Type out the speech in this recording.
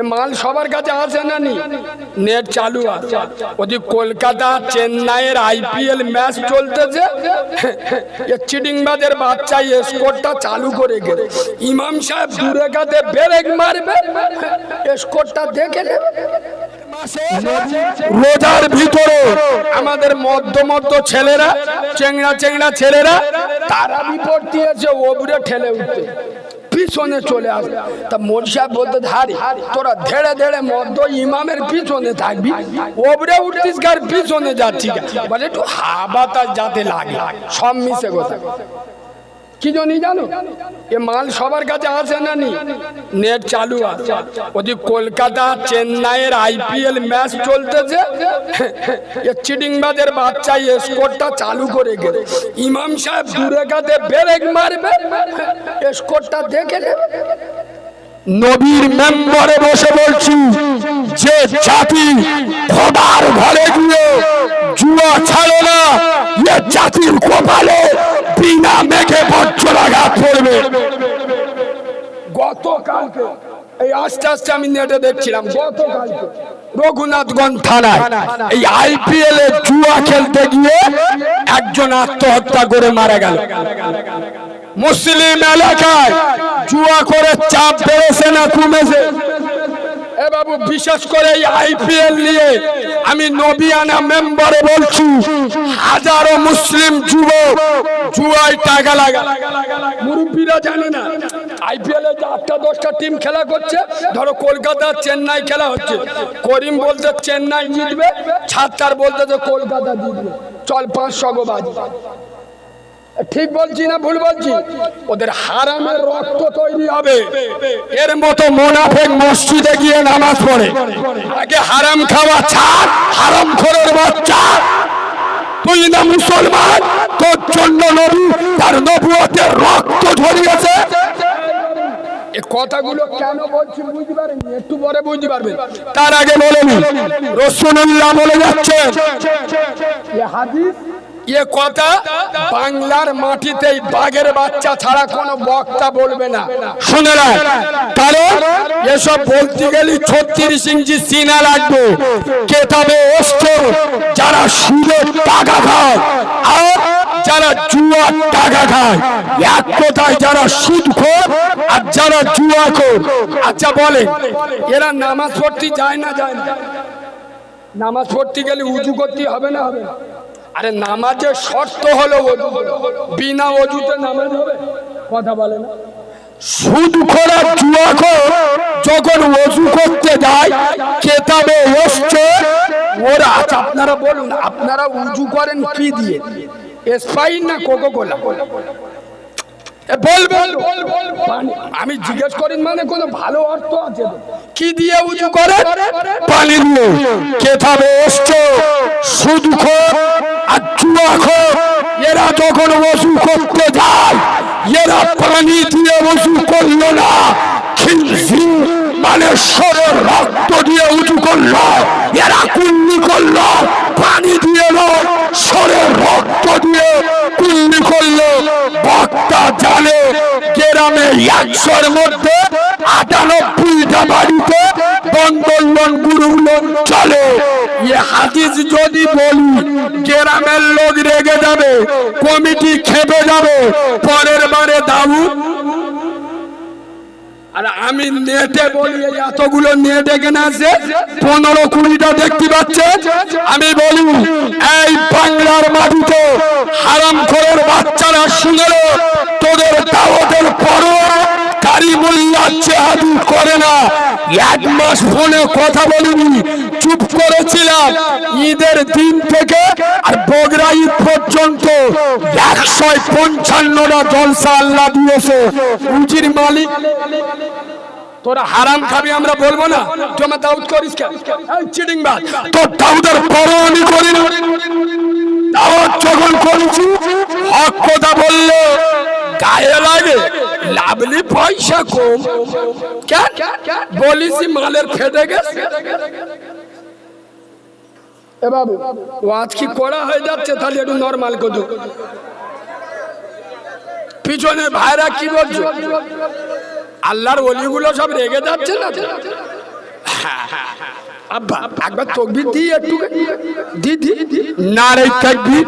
এ মাল সবার কাছে আছে না নি? নেট চালু আছে। ওদি কলকাতা, চেন্নাইয়ের আইপিএল ম্যাচ চলতেছে। এ চিটিংবাজের বাচ্চা স্কোরটা চালু করে গেলে। ইমাম সাহেব দূরে কাতে ব্রেক মারবে। স্কোরটা দেখে নেবে। রোজার ভিতরে আমাদের মধ্য মধ্য ছেলেরা, চেংড়া চেংড়া ছেলেরা, তারা বিপদ দিয়েছে ওবরে ঠেলে উঠতে পিছনে চলে আসবে তা মোর সাহেব বলতে ধারি, তোরা ধেড়ে ধেড়ে মদ্য ইমামের পিছনে থাকবি, ওবরে উঠতিস কার পিছনে যাচ্ছি বলে, একটু হাবাতা যাতে লাগে। সব মিশে কথা কি জানি জানো? এ মাল সবার কাছে আছে না নি? নেট চালু আছে। ওদি কলকাতা চেন্নাইয়ের আইপিএল ম্যাচ চলতেছে, এ চিটিংবাজের বাচ্চা স্কোরটা চালু করে গেলে। ইমাম সাহেব দূরে কাতে ব্রেক মারবে, স্কোরটা দেখে নেবে। নবীর মেম্বারে বসে বলছি, যে জাতি খোদার ঘরে গিয়ে জুয়া ছাড়ে না পড়বে। গতকালকে, এই আস্তে আস্তে আমি নেটে দেখছিলাম, গতকালকে রঘুনাথগঞ্জ থানায় এই আইপিএল এ জুয়া খেলতে গিয়ে একজন আত্মহত্যা করে মারা গেল। মুসলিম এলাকায় জুয়া করে চাপ বেড়েছে না কমেছে? বাবু, বিশেষ করে এই আইপিএল নিয়ে আমি নবিয়ানা মেম্বারে বলছি হাজারো মুসলিম যুবক জুয়ায় টাকা লাগা। মুরব্বীরা জানে না। আইপিএল এ যে আটটা দশটা টিম খেলা করছে ধরো কলকাতা চেন্নাই খেলা হচ্ছে। করিম বলতে চেন্নাই জিতবে ছাত্তার বলতে যে কলকাতা জিতবে। চল পাঁচশো গো বাজি ঠিক বলছি না ভুল বলছি? ওদের হারামের রক্ত তৈরি হবে। এর মতো মোনাফেক মসজিদে গিয়ে নামাজ পড়ে। আগে হারাম খাওয়া ছাড় হারাম খোরের বাচ্চা। তুই না মুসলমান? তোর জন্য নবী তার নবুয়তের রক্ত ঝরিয়েছে। এ কথাগুলো কেন বলছি বুঝতে পারেনি একটু পরে বুঝতে পারবেন তার আগে বলেনি রসুল্লাহ বলে যাচ্ছে। এ হাদিস এ কথা বাংলার মাটিতে বাঘের বাচ্চা ছাড়া কোনো বক্তা বলবে না। শুনে না। কারণ এসব বলতে গেলে ছত্রিশ ইঞ্চি সিনা লাগবে। কেতাবে অস্ত্র। যারা সুদের টাকা খায়। আর যারা জুয়ার টাকা খায়, এক কথায় যারা সুদ খোর আর যারা জুয়া খোর আচ্ছা বলে, এরা নামাজ পড়তে যায় না যায় না। নামাজ পড়তে গেলে উজু করতে হবে না, হবে? আরে নামাজের শর্ত হলো অজু বিনা অজুতে নামাজ হবে, কথা বলে না। সুদ খোরা জুয়া খোর যখন ওযু করতে যায় কেতাবে ওরা আচ্ছা আপনারা বলুন, আপনারা উজু করেন কি দিয়ে? স্পাইন না কোকো কোলা বলবেন আমি জিজ্ঞেস করি মানে কোনো ভালো অর্থ আছে? কি দিয়ে উজু করে? পানি দিয়ে কেতাবে অস্ত্র সুদ খোর আর এরা যখন ওযু করতে যায়, এরা পানি দিয়ে ওযু করল না। খিলজির মানে সরের রক্ত দিয়ে উঁচু করল। এরা কুল্লি করল, পানি দিয়ে নয় সরের রক্ত দিয়ে কুল্লি করল। বক্তা জানে গ্রামে একশোর মধ্যে আটানব্বইটা বাড়িতে বন্দোলন গুরুলন চলে। হাদিস যদি বলি, গ্রামের লোক রেগে যাবে, কমিটি খেপে যাবে। পরের বারে দাউদ আর আমি নেটে বলি এতগুলো নেট এখানে আছে? পনেরো কুড়িটা দেখতে পাচ্ছে? আমি বলি, এই বাংলার মাটিতে হারাম খোরের বাচ্চারা শুনেল তোদের দাওয়াতের পরও কারিমুল্লাহ চেহাদু করে না। এক মাস ফোনে কথা বলিনি, চুপ করেছিলাম ঈদের দিন থেকে আর বগরা ঈদ পর্যন্ত একশো পঞ্চান্নটা জলসা আল্লাহ দিয়েছে। উজির মালিক। তোরা হারাম খাবি আমরা বলব না। তুই আমার দাউদ করিস চিটিং বাদ তোর দাউদের পরোয়ানি করি না। দাওয়াত যখন করেছি, হক কথা বললে গায়ে লাগে। লাভলি পয়সা কম। কেন? বলিস মালের ফেটে গেছে। এ বাবু ওয়াজ কি করা হয়ে যাচ্ছে তাহলে একটু নর্মাল কদু পিছনে ভাইরা কি বলছো আল্লাহর অলিগুলো সব রেগে যাচ্ছে না? আব্বা একবার তকবির দিয়ে একটু দিদি নারে তাকবীর